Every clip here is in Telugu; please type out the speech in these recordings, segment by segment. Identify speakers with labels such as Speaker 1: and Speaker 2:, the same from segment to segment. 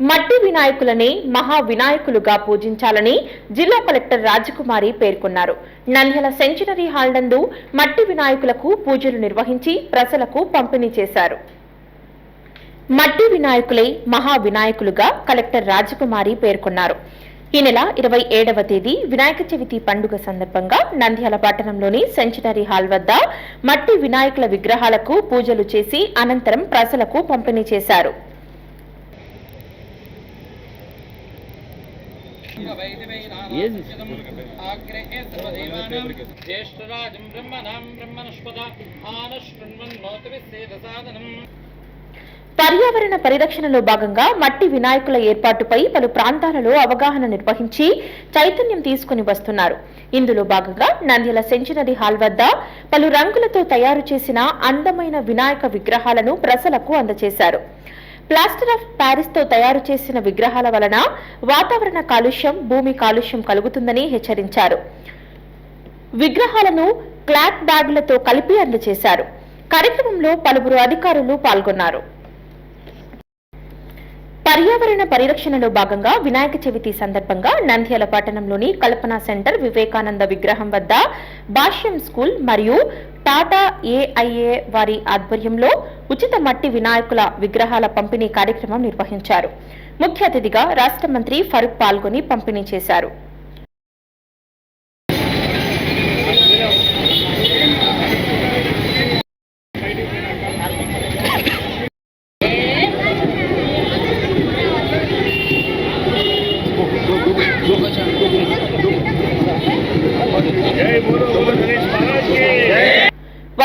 Speaker 1: మట్టి వినాయకులనే మహా వినాయకులుగా పూజించాలని జిల్లా కలెక్టర్ రాజకుమారి పేర్కొన్నారు. నంద్యాల సెంచనరీ హాల్ నందు మట్టి వినాయకులకు పూజలు నిర్వహించి ప్రజలకు పంపిణీ చేశారు. మట్టి వినాయకులే మహా వినాయకులుగా కలెక్టర్ రాజకుమారి పేర్కొన్నారు. ఈ నెల ఇరవై ఏడవ తేదీ వినాయక చవితి పండుగ సందర్భంగా నంద్యాల పట్టణంలోని సెంచనరీ హాల్ వద్ద మట్టి వినాయకుల విగ్రహాలకు పూజలు చేసి అనంతరం ప్రజలకు పంపిణీ చేశారు.
Speaker 2: జ్యేష్ఠరాజం బ్రహ్మణాం బ్రహ్మణస్పద
Speaker 1: పర్యావరణ పరిరక్షణలో భాగంగా మట్టి వినాయకుల ఏర్పాటుపై పలు ప్రాంతాలలో అవగాహన నిర్వహించి చైతన్యం తీసుకుని వస్తున్నారు. ఇందులో భాగంగా నంద్యాల సెంచినరీ హాల్ వద్ద పలు రంగులతో తయారు చేసిన అందమైన వినాయక విగ్రహాలను ప్రజలకు అందజేశారు. ప్లాస్టర్ ఆఫ్ ప్యారిస్తో తయారు చేసిన విగ్రహాల వలన వాతావరణ కాలుష్యం భూమి కాలుష్యం కలుగుతుందని హెచ్చరించారు. విగ్రహాలను క్లాత్ బ్యాగులతో కలిపి అందజేశారు. కార్యక్రమంలో పలువురు అధికారులు పాల్గొన్నారు. పర్యావరణ పరిరక్షణలో భాగంగా వినాయక చవితి సందర్భంగా నంద్యాల పట్టణంలోని కల్పన సెంటర్ వివేకానంద విగ్రహం వద్ద భాష్యం స్కూల్ మరియు టాటా ఏఐఏ వారి ఆధ్వర్యంలో ఉచిత మట్టి వినాయకుల విగ్రహాల పంపిణీ కార్యక్రమం నిర్వహించారు. ముఖ్య అతిథిగా రాష్ట్ర మంత్రి ఫరూక్ పాల్గొని పంపిణీ చేశారు.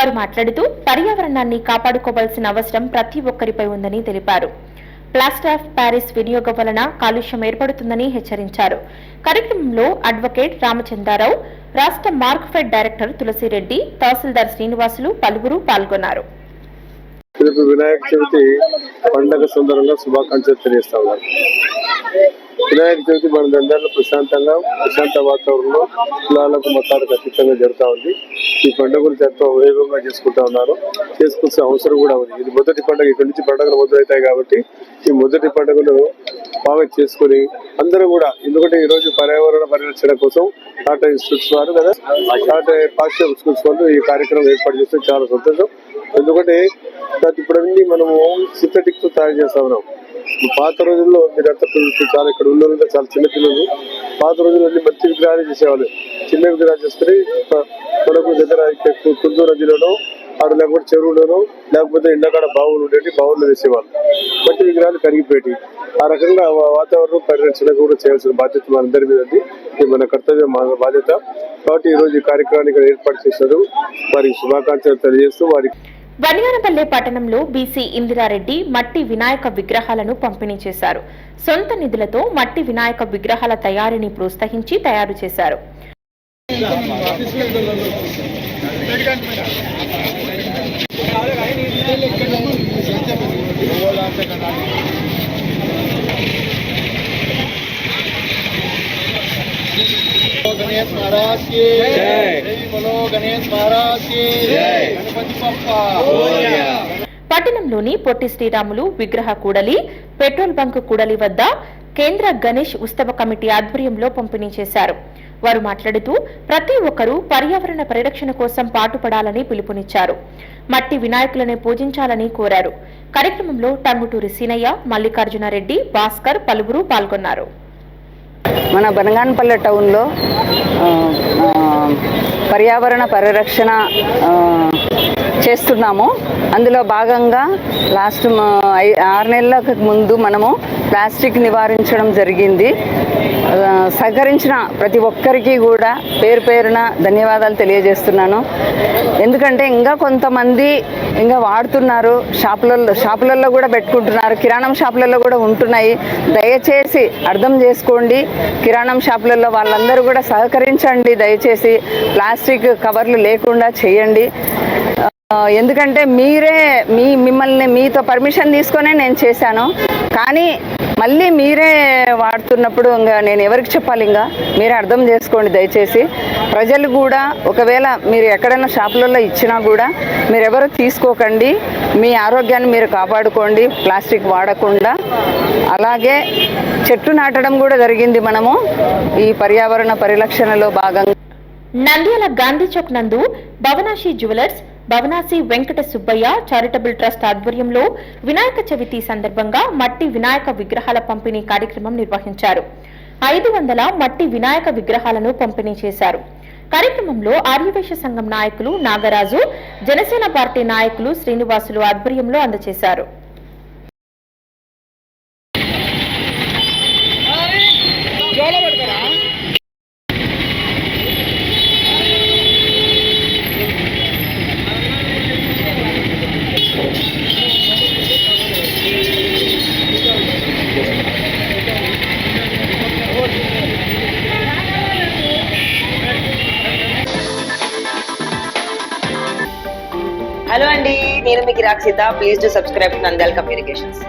Speaker 1: వారు మాట్లాడుతూ పర్యావరణాన్ని కాపాడుకోవాల్సిన అవసరం ప్రతి ఒక్కరిపై ఉందని తెలిపారు. ప్లాస్టర్ ఆఫ్ ప్యారిస్ వినియోగం వలన కాలుష్యం ఏర్పడుతుందని హెచ్చరించారు. కార్యక్రమంలో అడ్వకేట్ రామచంద్రారావు రాష్ట్ర మార్క్ఫెడ్ డైరెక్టర్ తులసిరెడ్డి తహసీల్దార్ శ్రీనివాసులు పలువురు పాల్గొన్నారు.
Speaker 3: వినాయక చవితి పండగ సందర్భంగా శుభాకాంక్షలు తెలియజేస్తా ఉన్నారు వినాయక చవితి మన దండాల్లో ప్రశాంతంగా ప్రశాంత వాతావరణంలో కులాలకు మతాలకు అతీతంగా జరుగుతూ ఉంది. ఈ పండుగలు ఎంతో వైభవంగా చేసుకుంటా ఉన్నారు. చేసుకోవాల్సిన అవసరం కూడా ఉంది. ఇది మొదటి పండుగ ఇక్కడి నుంచి పండుగలు మొదలవుతాయి కాబట్టి ఈ మొదటి పండుగను బాగా చేసుకొని అందరూ కూడా ఎందుకంటే ఈ రోజు పర్యావరణ పరిరక్షణ కోసం టాటా ఇన్స్టిట్యూట్స్ వారు కదా టాటా పాశ్చాత్య ఇన్స్టిట్యూట్స్ వాళ్ళు ఈ కార్యక్రమం ఏర్పాటు చేస్తే చాలా సంతోషం. ఎందుకంటే ఇప్పుడు అన్ని మనము సింథటిక్తో తయారు చేస్తా ఉన్నాం. పాత రోజుల్లో మీరంతా పిల్లలు చాలా ఇక్కడ ఉన్న చాలా చిన్న పిల్లలు. పాత రోజుల్లో మంచి విగ్రహాలు చేసేవాళ్ళు. చిన్న విగ్రహాలు చేసుకుని మనకు దగ్గర ఇక్కడ కుందూరు నదిలోనో ఆడ లేకపోతే చెరువులోనో లేకపోతే ఎండాకాడ బావులు ఉండేవి బావుల్లో వేసేవాళ్ళు. మట్టి విగ్రహాలు కరిగిపోయి ఆ రకంగా వాతావరణం పరిరక్షణ కూడా చేయాల్సిన బాధ్యత మనందరి మీద ఉంది. ఇది మన కర్తవ్యం మన బాధ్యత. కాబట్టి ఈ రోజు ఈ కార్యక్రమాన్ని ఇక్కడ ఏర్పాటు చేశారు వారికి శుభాకాంక్షలు తెలియజేస్తూ వారికి
Speaker 1: బనియానపల్లె పట్టణంలో బీసీ ఇందిరారెడ్డి మట్టి వినాయక విగ్రహాలను పంపిణీ చేశారు. సొంత నిధులతో మట్టి వినాయక విగ్రహాల తయారీని ప్రోత్సహించి తయారు చేశారు.
Speaker 2: महाराज की जय बोलो गणेश महाराज की जय गणपति बप्पा
Speaker 1: పట్టణంలోని పొట్టి శ్రీరాములు విగ్రహ కూడలి పెట్రోల్ బంక్ కూడలి వద్ద కేంద్ర గణేష్ ఉత్సవ కమిటీ ఆధ్వర్యంలో పంపిణీ చేశారు వారు మాట్లాడుతూ ప్రతి ఒక్కరూ పర్యావరణ పరిరక్షణ కోసం పాటుపడాలని పిలుపునిచ్చారు మట్టి వినాయకులను పూజించాలని కోరారు కార్యక్రమంలో టంగుటూరి సీనయ్య మల్లికార్జునారెడ్డి భాస్కర్ పలువురు పాల్గొన్నారు
Speaker 4: మన బనగానపల్లె టౌన్లో పర్యావరణ పరిరక్షణ చేస్తున్నాము. అందులో భాగంగా లాస్ట్ ఐ- ఆరు నెలల ముందు మనము ప్లాస్టిక్ నివారించడం జరిగింది. సహకరించిన ప్రతి ఒక్కరికి కూడా పేరు పేరున ధన్యవాదాలు తెలియజేస్తున్నాను. ఎందుకంటే ఇంకా కొంతమంది ఇంకా వాడుతున్నారు. షాపులలో షాపులలో కూడా పెట్టుకుంటున్నారు. కిరాణం షాపులలో కూడా ఉంటున్నాయి. దయచేసి అర్థం చేసుకోండి. కిరాణం షాపులలో వాళ్ళందరూ కూడా సహకరించండి. దయచేసి ప్లాస్టిక్ కవర్లు లేకుండా చేయండి. ఎందుకంటే మీరే మీ మిమ్మల్ని మీతో పర్మిషన్ తీసుకునే నేను చేశాను. కానీ మళ్ళీ మీరే వాడుతున్నప్పుడు ఇంకా నేను ఎవరికి చెప్పాలి ఇంకా మీరే అర్థం చేసుకోండి దయచేసి. ప్రజలు కూడా ఒకవేళ మీరు ఎక్కడైనా షాపులలో ఇచ్చినా కూడా మీరు ఎవరు తీసుకోకండి. మీ ఆరోగ్యాన్ని మీరు కాపాడుకోండి. ప్లాస్టిక్ వాడకుండా. అలాగే చెట్టు నాటడం కూడా జరిగింది మనము. ఈ పర్యావరణ పరిరక్షణలో భాగంగా.
Speaker 1: నంద్యాల గాంధీ చౌక్ నందు Bhavanasi jewellers Bhavanasi Venkata Subbaiah charitable trust ఆధ్వర్యంలో వినాయక చవితి సందర్భంగా మట్టి వినాయక విగ్రహాల పంపిణీ కార్యక్రమం నిర్వహించారు. ఐదు వందల మట్టి వినాయక విగ్రహాలను పంపిణీ చేశారు. కార్యక్రమంలో ఆర్యవేశ సంఘం నాయకులు నాగరాజు జనసేన పార్టీ నాయకులు శ్రీనివాసులు ఆధ్వర్యంలో అందజేశారు.
Speaker 5: హలో అండి నేను మీకు Rakshita please to subscribe Nandyala communications